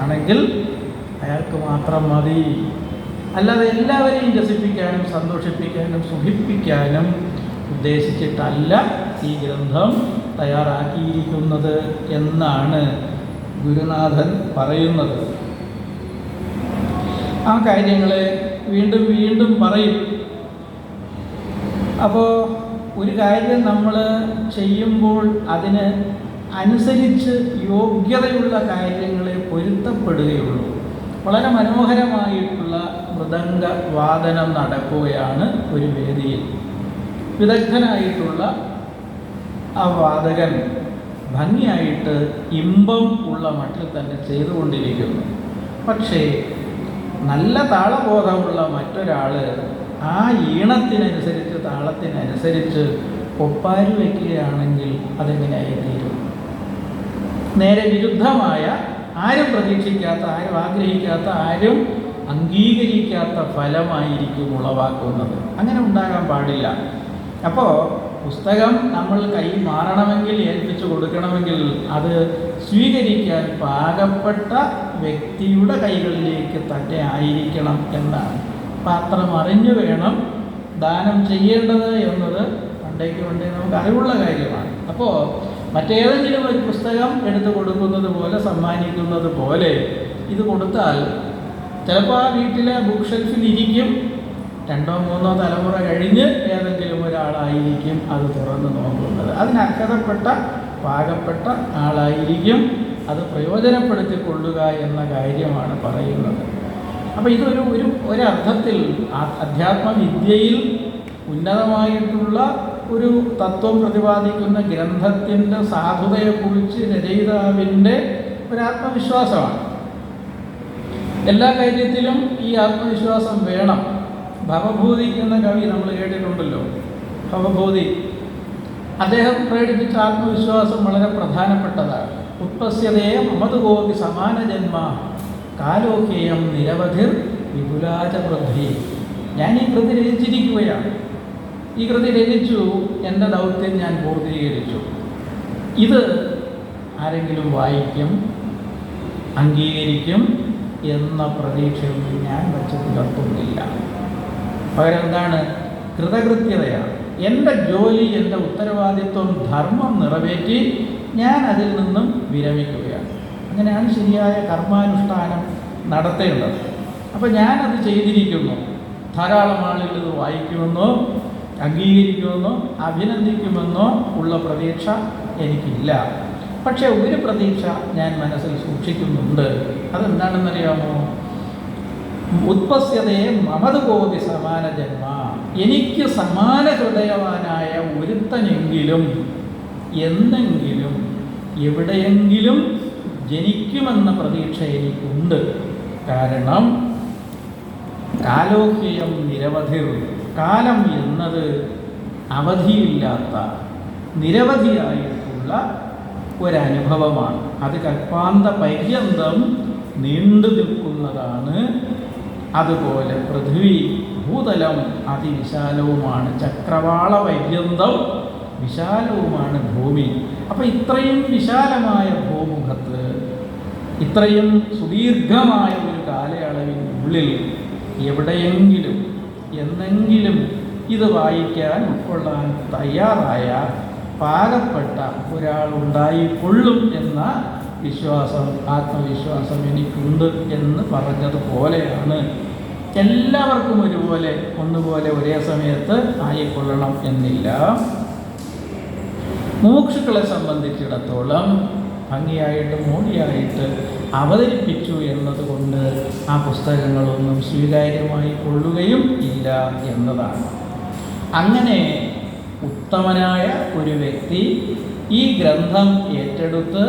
ആണെങ്കിൽ അയാൾക്ക് മാത്രം മതി. അല്ലാതെ എല്ലാവരെയും രസിപ്പിക്കാനും സന്തോഷിപ്പിക്കാനും സുഖിപ്പിക്കാനും ഉദ്ദേശിച്ചിട്ടല്ല ഈ ഗ്രന്ഥം തയ്യാറാക്കിയിരിക്കുന്നത് എന്നാണ് ഗുരുനാഥൻ പറയുന്നത്. ആ കാര്യങ്ങളെ വീണ്ടും വീണ്ടും പറയും. അപ്പോൾ ഒരു കാര്യം നമ്മൾ ചെയ്യുമ്പോൾ അതിന് അനുസരിച്ച് യോഗ്യതയുള്ള കാര്യങ്ങളെ പൊരുത്തപ്പെടുകയുള്ളൂ. വളരെ മനോഹരമായിട്ടുള്ള മൃദംഗ വാദനം നടക്കുകയാണ് ഒരു വേദിയിൽ. വിദഗ്ധനായിട്ടുള്ള ആ വാദകൻ ഭംഗിയായിട്ട് ഇമ്പം ഉള്ള മട്ടിൽ തന്നെ ചെയ്തുകൊണ്ടിരിക്കുന്നു. പക്ഷേ നല്ല താളബോധമുള്ള മറ്റൊരാൾ ആ ഈണത്തിനനുസരിച്ച് താളത്തിനനുസരിച്ച് ഒപ്പാരി വയ്ക്കുകയാണെങ്കിൽ അതെങ്ങനെയായി തീരും നേരെ വിരുദ്ധമായ ആരും പ്രതീക്ഷിക്കാത്ത ആരും ആഗ്രഹിക്കാത്ത ആരും അംഗീകരിക്കാത്ത ഫലമായിരിക്കും ഉളവാക്കുന്നത്. അങ്ങനെ ഉണ്ടാകാൻ പാടില്ല. അപ്പോൾ പുസ്തകം നമ്മൾ കൈ മാറണമെങ്കിൽ ഏൽപ്പിച്ചു കൊടുക്കണമെങ്കിൽ അത് സ്വീകരിക്കാൻ പാകപ്പെട്ട വ്യക്തിയുടെ കൈകളിലേക്ക് തന്നെ ആയിരിക്കണം എന്നാണ്. പാത്രം അറിഞ്ഞു വേണം ദാനം ചെയ്യേണ്ടത് എന്നത് പണ്ടേക്ക് പണ്ടേ നമുക്ക് അറിവുള്ള കാര്യമാണ്. അപ്പോൾ മറ്റേതെങ്കിലും ഒരു പുസ്തകം എടുത്തു കൊടുക്കുന്നത് പോലെ സമ്മാനിക്കുന്നത് പോലെ ഇത് കൊടുത്താൽ ചിലപ്പോൾ ആ വീട്ടിലെ ബുക്ക് ഷെൽഫിൽ ഇരിക്കും. രണ്ടോ മൂന്നോ തലമുറ കഴിഞ്ഞ് ഏതെങ്കിലും ഒരാളായിരിക്കും അത് തുറന്ന് നോക്കുന്നത്. അതിനർഹതപ്പെട്ട പാകപ്പെട്ട ആളായിരിക്കും അത് പ്രയോജനപ്പെടുത്തിക്കൊള്ളുക എന്ന കാര്യമാണ് പറയുന്നത്. അപ്പോൾ ഇതൊരു ഒരു ഒരർത്ഥത്തിൽ അധ്യാത്മവിദ്യയിൽ ഉന്നതമായിട്ടുള്ള ഒരു തത്വം പ്രതിപാദിക്കുന്ന ഗ്രന്ഥത്തിന്റെ സാധുതയെക്കുറിച്ച് രചയിതാവിന്റെ ഒരു ആത്മവിശ്വാസമാണ് എല്ലാ കാര്യത്തിലും ഈ ആത്മവിശ്വാസം വേണം. ഭവഭൂതി എന്ന കവി നമ്മൾ കേട്ടിട്ടുണ്ടല്ലോ. ഭവഭൂതി. അദ്ദേഹം പ്രകടിപ്പിച്ച ആത്മവിശ്വാസം വളരെ പ്രധാനപ്പെട്ടതാണ്. ഉത്പസ്യതയെ മമത് ഗോപി സമാന ജന്മ കാലോഹ്യം നിരവധിർ വിപുലാച പൃഥ്വി ഞാൻ ഈ കൃതി രചിച്ചിരിക്കുകയാണ്. ഈ കൃതി രചിച്ചു. എന്റെ ദൗത്യം ഞാൻ പൂർത്തീകരിച്ചു. ഇത് ആരെങ്കിലും വായിക്കും അംഗീകരിക്കും എന്ന പ്രതീക്ഷയൊന്നും ഞാൻ വച്ച് പുലർത്തുന്നില്ല പകരം എന്താണ്? കൃതകൃത്യതയാണ്. എന്റെ ജോലി എന്റെ ഉത്തരവാദിത്വം ധർമ്മം നിറവേറ്റി ഞാൻ അതിൽ നിന്നും വിരമിക്കുകയാണ്. അങ്ങനെയാണ് ശരിയായ കർമാനുഷ്ഠാനം നടത്തേണ്ടത്. അപ്പോൾ ഞാനത് ചെയ്തിരിക്കുന്നു. ധാരാളം ആളുകൾ ഇത് വായിക്കുമെന്നോ അംഗീകരിക്കുമെന്നോ അഭിനന്ദിക്കുമെന്നോ ഉള്ള പ്രതീക്ഷ എനിക്കില്ല. പക്ഷേ ഒരു പ്രതീക്ഷ ഞാൻ മനസ്സിൽ സൂക്ഷിക്കുന്നുണ്ട്. അതെന്താണെന്നറിയാമോ? ഉത്പസ്യതയെ മമത് കോപി സമാന ജന്മ. എനിക്ക് സമാന ഹൃദയവാനായ ഒരുത്തനെങ്കിലും എന്നെങ്കിലും എവിടെയെങ്കിലും ജനിക്കുമെന്ന പ്രതീക്ഷ എനിക്കുണ്ട്. കാരണം കാലോഹ്യം നിരവധി കാലം എന്നത് അവധിയില്ലാത്ത നിരവധിയായിട്ടുള്ള ഒരനുഭവമാണ്. അത് കൽപ്പാന്ത പര്യന്തം നീണ്ടു നിൽക്കുന്നതാണ്. അതുപോലെ പൃഥ്വി ഭൂതലം അതിവിശാലവുമാണ്. ചക്രവാള പര്യന്തം വിശാലവുമാണ് ഭൂമി. അപ്പം ഇത്രയും വിശാലമായ ഭൂമുഖത്ത് ഇത്രയും സുദീർഘമായ ഒരു കാലയളവിനുള്ളിൽ എവിടെയെങ്കിലും എന്നെങ്കിലും ഇത് വായിക്കാൻ ഉൾക്കൊള്ളാൻ തയ്യാറായ പാകപ്പെട്ട ഒരാളുണ്ടായിക്കൊള്ളും എന്ന വിശ്വാസം ആത്മവിശ്വാസം എനിക്കുണ്ട് എന്ന് പറഞ്ഞതുപോലെയാണ്. എല്ലാവർക്കും ഒരുപോലെ ഒന്നുപോലെ ഒരേ സമയത്ത് ആയിക്കൊള്ളണം എന്നില്ല. മൂക്ഷുക്കളെ സംബന്ധിച്ചിടത്തോളം ഭംഗിയായിട്ട് മോടിയായിട്ട് അവതരിപ്പിച്ചു എന്നതുകൊണ്ട് ആ പുസ്തകങ്ങളൊന്നും സ്വീകാര്യമായി കൊള്ളുകയും ഇല്ല എന്നതാണ്. അങ്ങനെ ഉത്തമനായ ഒരു വ്യക്തി ഈ ഗ്രന്ഥം ഏറ്റെടുത്ത്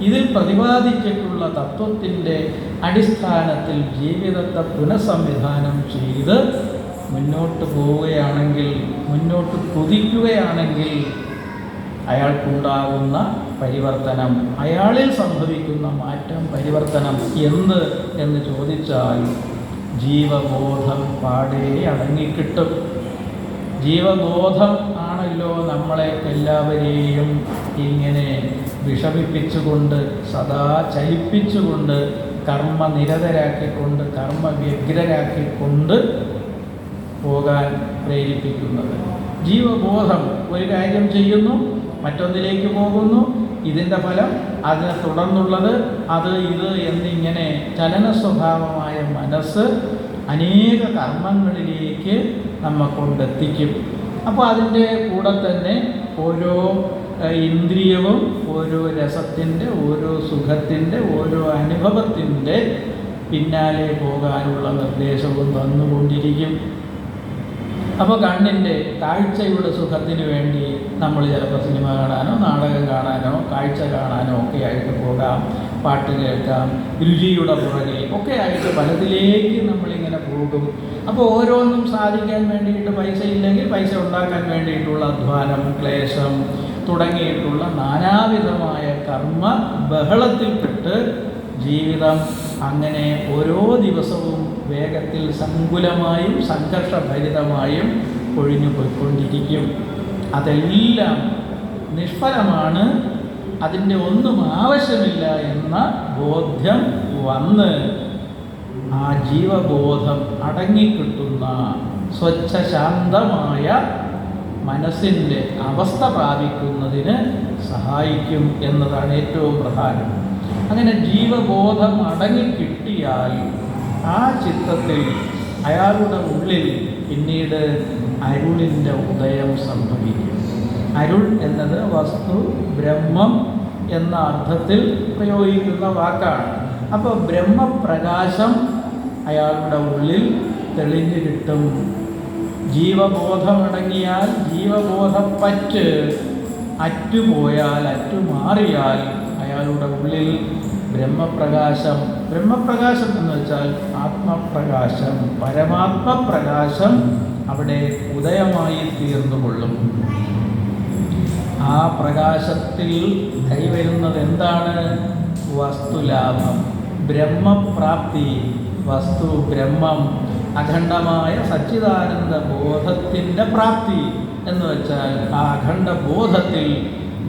ഇതിൽ പ്രതിപാദിച്ചിട്ടുള്ള തത്വത്തിന്റെ അടിസ്ഥാനത്തിൽ ജീവിതത്തെ പുനഃസംവിധാനം ചെയ്ത് മുന്നോട്ട് പോവുകയാണെങ്കിൽ മുന്നോട്ട് കുതിക്കുകയാണെങ്കിൽ അയാൾക്കുണ്ടാകുന്ന പരിവർത്തനം അയാളിൽ സംഭവിക്കുന്ന മാറ്റം പരിവർത്തനം എന്ത് എന്ന് ചോദിച്ചാൽ ജീവബോധം പാടേ അടങ്ങിക്കിട്ടും. ജീവബോധം ആണല്ലോ നമ്മളെ എല്ലാവരെയും ഇങ്ങനെ വിഷമിപ്പിച്ചുകൊണ്ട് സദാ ചലിപ്പിച്ചുകൊണ്ട് കർമ്മനിരതരാക്കിക്കൊണ്ട് കർമ്മവ്യഗ്രരാക്കിക്കൊണ്ട് പോകാൻ പ്രേരിപ്പിക്കുന്നത്. ജീവബോധം ഒരു കാര്യം ചെയ്യുന്നു മറ്റൊന്നിലേക്ക് പോകുന്നു. ഇതിന്റെ ഫലം അതിനെ തുടർന്നുള്ളത് അത് ഇത് എന്നിങ്ങനെ ചലന സ്വഭാവമായ മനസ്സ് അനേക കർമ്മങ്ങളിലേക്ക് നമ്മെ കൊണ്ടെത്തിക്കും. അപ്പോൾ അതിന്റെ കൂടെ തന്നെ ഓരോ ഇന്ദ്രിയവും ഓരോ രസത്തിന്റെ ഓരോ സുഖത്തിന്റെ ഓരോ അനുഭവത്തിന്റെ പിന്നാലെ പോകാനുള്ള നിർദ്ദേശവും തന്നുകൊണ്ടിരിക്കും അപ്പോൾ കണ്ണിന്റെ കാഴ്ചയുടെ സുഖത്തിന് വേണ്ടി നമ്മൾ ചിലപ്പോൾ സിനിമ കാണാനോ നാടകം കാണാനോ കാഴ്ച കാണാനോ ഒക്കെ ആയിട്ട് പോകാം പാട്ട് കേൾക്കാം രുചിയുടെ പുറകെ ഒക്കെ ആയിട്ട് പലതിലേക്ക് നമ്മളിങ്ങനെ പോകും. അപ്പോൾ ഓരോന്നും സാധിക്കാൻ വേണ്ടിയിട്ട് പൈസ ഇല്ലെങ്കിൽ പൈസ ഉണ്ടാക്കാൻ വേണ്ടിയിട്ടുള്ള അധ്വാനം ക്ലേശം തുടങ്ങിയിട്ടുള്ള നാനാവിധമായ കർമ്മ ബഹളത്തിൽപ്പെട്ട് ജീവിതം അങ്ങനെ ഓരോ ദിവസവും വേഗത്തിൽ സങ്കുലമായും സംഘർഷഭരിതമായും ഒഴിഞ്ഞു പോയിക്കൊണ്ടിരിക്കും. അതെല്ലാം നിഷ്ഫലമാണ്. അതിന്റെ ഒന്നും ആവശ്യമില്ല എന്ന ബോധ്യം വന്ന് ആ ജീവബോധം അടങ്ങിക്കിട്ടുന്ന സ്വച്ഛശാന്തമായ മനസ്സിന്റെ അവസ്ഥ പ്രാപിക്കുന്നതിന് സഹായിക്കും എന്നതാണ് ഏറ്റവും പ്രധാനം. അങ്ങനെ ജീവബോധം അടങ്ങിക്കിട്ടിയാൽ ആ ചിത്തത്തിൽ അയാളുടെ ഉള്ളിൽ പിന്നീട് അരുളിന്റെ ഉദയം സംഭവിക്കും. അരുൾ എന്നത് വസ്തു ബ്രഹ്മം എന്ന അർത്ഥത്തിൽ പ്രയോഗിക്കുന്ന വാക്കാണ്. അപ്പോൾ ബ്രഹ്മപ്രകാശം അയാളുടെ ഉള്ളിൽ തെളിഞ്ഞു കിട്ടും. ജീവബോധമടങ്ങിയാൽ ജീവബോധപ്പറ്റ് അറ്റുപോയാൽ അറ്റുമാറിയാൽ അയാളുടെ ഉള്ളിൽ ബ്രഹ്മപ്രകാശം. ബ്രഹ്മപ്രകാശം എന്ന് വെച്ചാൽ ആത്മപ്രകാശം പരമാത്മപ്രകാശം അവിടെ ഉദയമായി തീർന്നുകൊള്ളും. ആ പ്രകാശത്തിൽ കൈവരുന്നത് എന്താണ് വസ്തുലാഭം. ബ്രഹ്മപ്രാപ്തി വസ്തു ബ്രഹ്മം അഖണ്ഡമായ സച്ചിദാനന്ദ ബോധത്തിന്റെ പ്രാപ്തി എന്ന് വെച്ചാൽ ആ അഖണ്ഡ ബോധത്തിൽ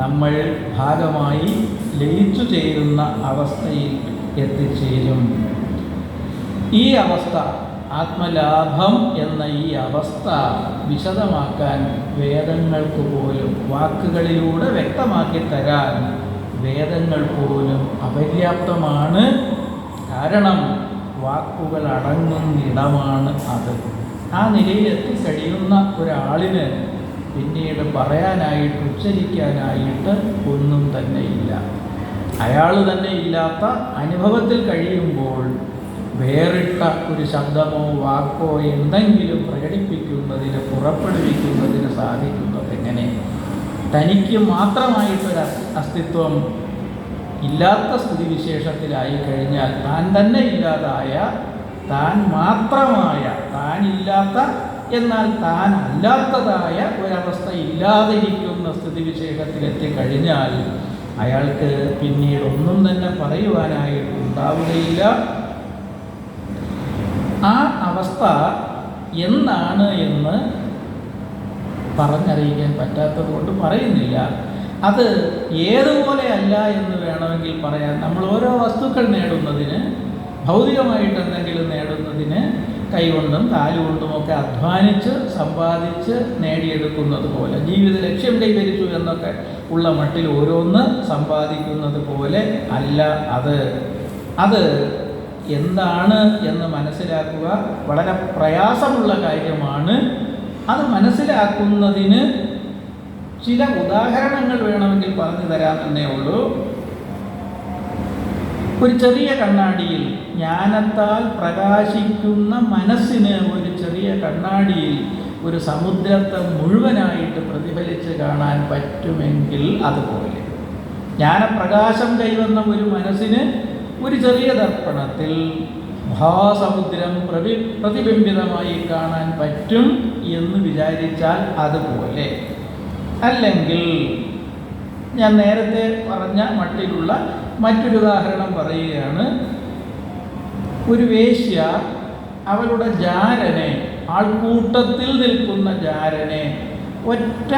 നമ്മൾ ഭാഗമായി ലയിച്ചു ചേരുന്ന അവസ്ഥയിൽ എത്തിച്ചേരും. ഈ അവസ്ഥ ആത്മലാഭം എന്ന ഈ അവസ്ഥ വിശദമാക്കാൻ വേദങ്ങൾക്ക് പോലും വാക്കുകളിലൂടെ വ്യക്തമാക്കി തരാൻ വേദങ്ങൾ പോലും അപര്യാപ്തമാണ്. കാരണം വാക്കുകൾ അടങ്ങുന്നിടമാണ് അത്. ആ നിലയിൽ എത്തിക്കഴിയുന്ന ഒരാളിന് പിന്നീട് പറയാനായിട്ട് ഉച്ചരിക്കാനായിട്ട് ഒന്നും തന്നെ ഇല്ല അയാൾ തന്നെ ഇല്ലാത്ത അനുഭവത്തിൽ കഴിയുമ്പോൾ വേറിട്ട ഒരു ശബ്ദമോ വാക്കോ എന്തെങ്കിലും പ്രകടിപ്പിക്കുന്നതിന് പുറപ്പെടുവിക്കുന്നതിന് സാധിക്കുന്നത് എങ്ങനെ? തനിക്ക് മാത്രമായിട്ടൊരു അസ്തിത്വം ഇല്ലാത്ത സ്ഥിതിവിശേഷത്തിലായി കഴിഞ്ഞാൽ താൻ തന്നെ ഇല്ലാതായ താൻ മാത്രമായ താനില്ലാത്ത എന്നാൽ താൻ അല്ലാത്തതായ ഒരവസ്ഥ ഇല്ലാതിരിക്കുന്ന സ്ഥിതിവിശേഷത്തിലെത്തിക്കഴിഞ്ഞാൽ അയാൾക്ക് പിന്നീട് ഒന്നും തന്നെ പറയുവാനായിട്ട് ഉണ്ടാവുകയില്ല. ആ അവസ്ഥ എന്താണ് എന്ന് പറഞ്ഞറിയിക്കാൻ പറ്റാത്തത് കൊണ്ട് പറയുന്നില്ല. അത് ഏതുപോലെ അല്ല എന്ന് വേണമെങ്കിൽ പറയാൻ നമ്മൾ ഓരോ വസ്തുക്കൾ നേടുന്നതിന് ഭൗതികമായിട്ട് എന്തെങ്കിലും നേടുന്നതിന് കൈകൊണ്ടും കാലുകൊണ്ടും ഒക്കെ അധ്വാനിച്ച് സമ്പാദിച്ച് നേടിയെടുക്കുന്നത് പോലെ ജീവിത ലക്ഷ്യം കൈവരിച്ചു എന്നൊക്കെ ഉള്ള മട്ടിൽ ഓരോന്ന് സമ്പാദിക്കുന്നത് പോലെ അല്ല അത്. അത് എന്താണ് എന്ന് മനസ്സിലാക്കുക വളരെ പ്രയാസമുള്ള കാര്യമാണ്. അത് മനസ്സിലാക്കുന്നതിന് ചില ഉദാഹരണങ്ങൾ വേണമെങ്കിൽ പറഞ്ഞു തരാമെന്നേ ഉള്ളൂ. ഒരു ചെറിയ കണ്ണാടിയിൽ ജ്ഞാനത്താൽ പ്രകാശിക്കുന്ന മനസ്സിന് ഒരു ചെറിയ കണ്ണാടിയിൽ ഒരു സമുദ്രത്തെ മുഴുവനായിട്ട് പ്രതിഫലിച്ച് കാണാൻ പറ്റുമെങ്കിൽ അതുപോലെ. ജ്ഞാനപ്രകാശം കൈവന്ന ഒരു മനസ്സിന് ഒരു ചെറിയ ദർപ്പണത്തിൽ മഹാസമുദ്രം പ്രതി പ്രതിബിംബിതമായി കാണാൻ പറ്റും എന്ന് വിചാരിച്ചാൽ അതുപോലെ. അല്ലെങ്കിൽ ഞാൻ നേരത്തെ പറഞ്ഞ മട്ടിലുള്ള മറ്റൊരു ഉദാഹരണം പറയുകയാണ്. ഒരു വേശ്യ അവളുടെ ജാരനെ ആൾക്കൂട്ടത്തിൽ നിൽക്കുന്ന ജാരനെ ഒറ്റ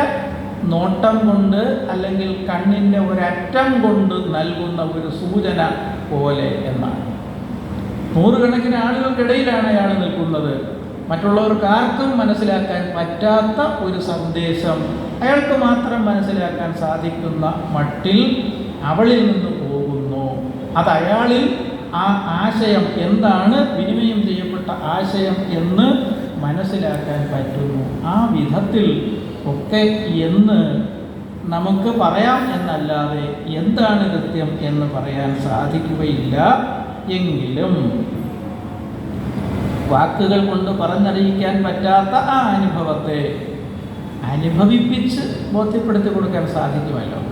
നോട്ടം കൊണ്ട് അല്ലെങ്കിൽ കണ്ണിന്റെ ഒരറ്റം കൊണ്ട് നൽകുന്ന ഒരു സൂചന പോലെ എന്നാണ്. നൂറുകണക്കിന് ആളുകൾക്കിടയിലാണ് അയാൾ നിൽക്കുന്നത്. മറ്റുള്ളവർക്ക് ആർക്കും മനസ്സിലാക്കാൻ പറ്റാത്ത ഒരു സന്ദേശം. അയാൾക്ക് മാത്രം മനസ്സിലാക്കാൻ സാധിക്കുന്ന മട്ടിൽ അവളിൽ നിന്ന് അത് അയാളിൽ ആ ആശയം എന്താണ്? വിനിമയം ചെയ്യപ്പെട്ട ആശയം എന്ന് മനസ്സിലാക്കാൻ പറ്റുന്നു. ആ വിധത്തിൽ ഒക്കെ എന്ന് നമുക്ക് പറയാം എന്നല്ലാതെ എന്താണ് കൃത്യം എന്ന് പറയാൻ സാധിക്കുകയില്ല. എങ്കിലും വാക്കുകൾ കൊണ്ട് പറഞ്ഞറിയിക്കാൻ പറ്റാത്ത ആ അനുഭവത്തെ അനുഭവിപ്പിച്ച് ബോധ്യപ്പെടുത്തി കൊടുക്കാൻ സാധിക്കുമല്ലോ.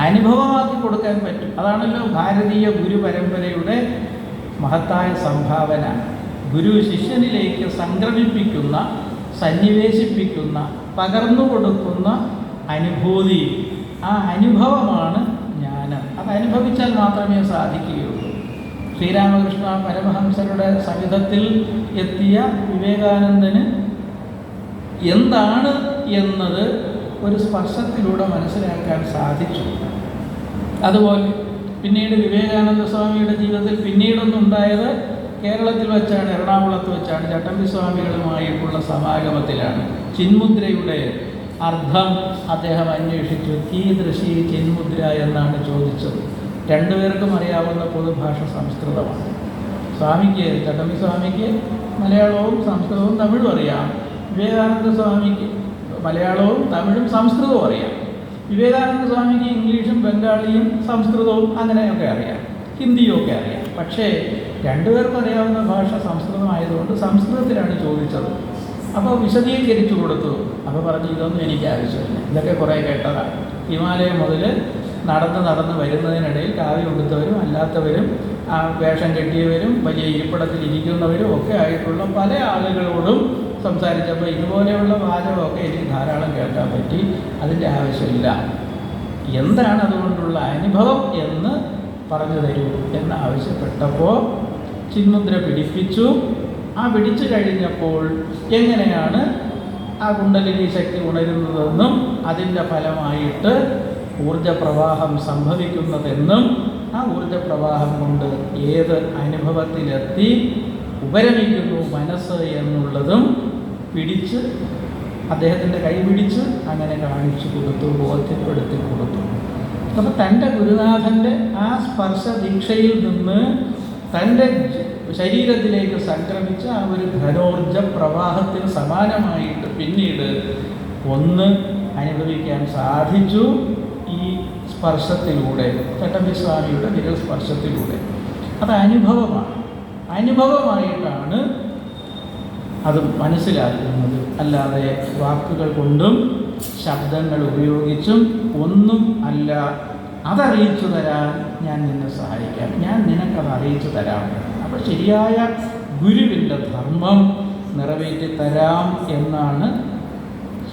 അനുഭവമാക്കി കൊടുക്കാൻ പറ്റും. അതാണല്ലോ ഭാരതീയ ഗുരു പരമ്പരയുടെ മഹത്തായ സംഭാവന. ഗുരു ശിഷ്യനിലേക്ക് സംക്രമിപ്പിക്കുന്ന സന്നിവേശിപ്പിക്കുന്ന പകർന്നു കൊടുക്കുന്ന അനുഭൂതി. ആ അനുഭവമാണ് ജ്ഞാനം. അത് അനുഭവിച്ചാൽ മാത്രമേ സാധിക്കുകയുള്ളൂ. ശ്രീരാമകൃഷ്ണ പരമഹംസരുടെ സവിധത്തിൽ എത്തിയ വിവേകാനന്ദന് എന്താണ് എന്നത് ഒരു സ്പർശത്തിലൂടെ മനസ്സിലാക്കാൻ സാധിച്ചു. അതുപോലെ പിന്നീട് വിവേകാനന്ദ സ്വാമിയുടെ ജീവിതത്തിൽ പിന്നീടൊന്നുണ്ടായത് കേരളത്തിൽ വെച്ചാണ് എറണാകുളത്ത് വെച്ചാണ് ചട്ടമ്പി സ്വാമികളുമായിട്ടുള്ള സമാഗമത്തിലാണ്. ചിന്മുദ്രയുടെ അർത്ഥം അദ്ദേഹം അന്വേഷിച്ചു കീദൃശി ചിന്മുദ്ര എന്നാണ് ചോദിച്ചത്. രണ്ടുപേർക്കും അറിയാവുന്ന പൊതുഭാഷ സംസ്കൃതമാണ്. സ്വാമിക്ക് ചട്ടമ്പി സ്വാമിക്ക് മലയാളവും സംസ്കൃതവും തമിഴും അറിയാം. വിവേകാനന്ദ സ്വാമിക്ക് മലയാളവും തമിഴും സംസ്കൃതവും അറിയാം. വിവേകാനന്ദ സ്വാമിക്ക് ഇംഗ്ലീഷും ബംഗാളിയും സംസ്കൃതവും അങ്ങനെയൊക്കെ അറിയാം. ഹിന്ദിയും ഒക്കെ അറിയാം. പക്ഷേ രണ്ടുപേർക്കും അറിയാവുന്ന ഭാഷ സംസ്കൃതമായതുകൊണ്ട് സംസ്കൃതത്തിലാണ് ചോദിച്ചത്. അപ്പോൾ വിശദീകരിച്ചു കൊടുത്തു. അപ്പോൾ പറഞ്ഞു ഇതൊന്നും എനിക്ക് ആവശ്യമില്ല. ഇതൊക്കെ കുറേ കേട്ടതാണ്. ഹിമാലയം മുതൽ നടന്ന് നടന്ന് വരുന്നതിനിടയിൽ കാവ്യ കൊടുത്തവരും അല്ലാത്തവരും വേഷം കെട്ടിയവരും വലിയ ഇരിപ്പിടത്തിൽ ഇരിക്കുന്നവരും ഒക്കെ ആയിട്ടുള്ള പല ആളുകളോടും സംസാരിച്ചപ്പോൾ ഇതുപോലെയുള്ള വാചകമൊക്കെ എനിക്ക് ധാരാളം കേൾക്കാൻ പറ്റി. അതിന്റെ ആവശ്യമില്ല. എന്താണ് അതുകൊണ്ടുള്ള അനുഭവം എന്ന് പറഞ്ഞു തരൂ എന്ന് ആവശ്യപ്പെട്ടപ്പോൾ ചിന്മുദ്ര പിടിപ്പിച്ചു. ആ പിടിച്ചു കഴിഞ്ഞപ്പോൾ എങ്ങനെയാണ് ആ കുണ്ടലിനി ശക്തി ഉണരുന്നതെന്നും അതിന്റെ ഫലമായിട്ട് ഊർജപ്രവാഹം സംഭവിക്കുന്നതെന്നും ആ ഊർജപ്രവാഹം കൊണ്ട് ഏത് അനുഭവത്തിലെത്തി ഉപരമിക്കുന്നു മനസ്സ് എന്നുള്ളതും പിടിച്ച് അദ്ദേഹത്തിന്റെ കൈ പിടിച്ച് അങ്ങനെ കാണിച്ചു കൊടുത്തു ബോധ്യപ്പെടുത്തി കൊടുത്തു. അപ്പോൾ തന്റെ ഗുരുനാഥന്റെ ആ സ്പർശ ദീക്ഷയിൽ നിന്ന് തന്റെ ശരീരത്തിലേക്ക് സംക്രമിച്ച ആ ഒരു ധനോർജ പ്രവാഹത്തിന് സമാനമായിട്ട് പിന്നീട് ഒന്ന് അനുഭവിക്കാൻ സാധിച്ചു ഈ സ്പർശത്തിലൂടെ ചട്ടമ്പി സ്വാമിയുടെ വിരൽ സ്പർശത്തിലൂടെ. അത് അനുഭവമാണ്. അനുഭവമായിട്ടാണ് അത് മനസ്സിലാക്കുന്നത്. അല്ലാതെ വാക്കുകൾ കൊണ്ടും ശബ്ദങ്ങൾ ഉപയോഗിച്ചും ഒന്നും അല്ല. അതറിയിച്ചു തരാൻ ഞാൻ നിന്നെ സഹായിക്കാം. ഞാൻ നിനക്കത് അറിയിച്ചു തരാം. അപ്പോൾ ശരിയായ ഗുരുവിന്റെ ധർമ്മം നിറവേറ്റി തരാം എന്നാണ്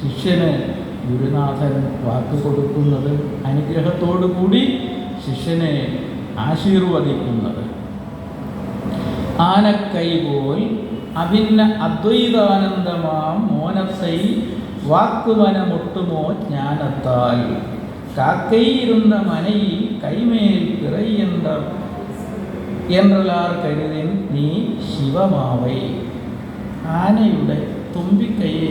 ശിഷ്യന് ഗുരുനാഥൻ വാക്ക് കൊടുക്കുന്നത്. അനുഗ്രഹത്തോടു കൂടി ശിഷ്യനെ ആശീർവദിക്കുന്നത്. ആനക്കൈ പോൽ അഭിന്ന അദ്വൈതാനന്ദമാം മോനസൈ വാക്കുവനമൊട്ടുമോ ജ്ഞാനത്താൽ. കാക്കൈയിരുന്ന മനയിൽ കൈമേൽ പിറയ്യണ്ട എന്നുള്ള കരുതിൻ നീ ശിവമാവൈ. ആനയുടെ തുമ്പിക്കൈയെ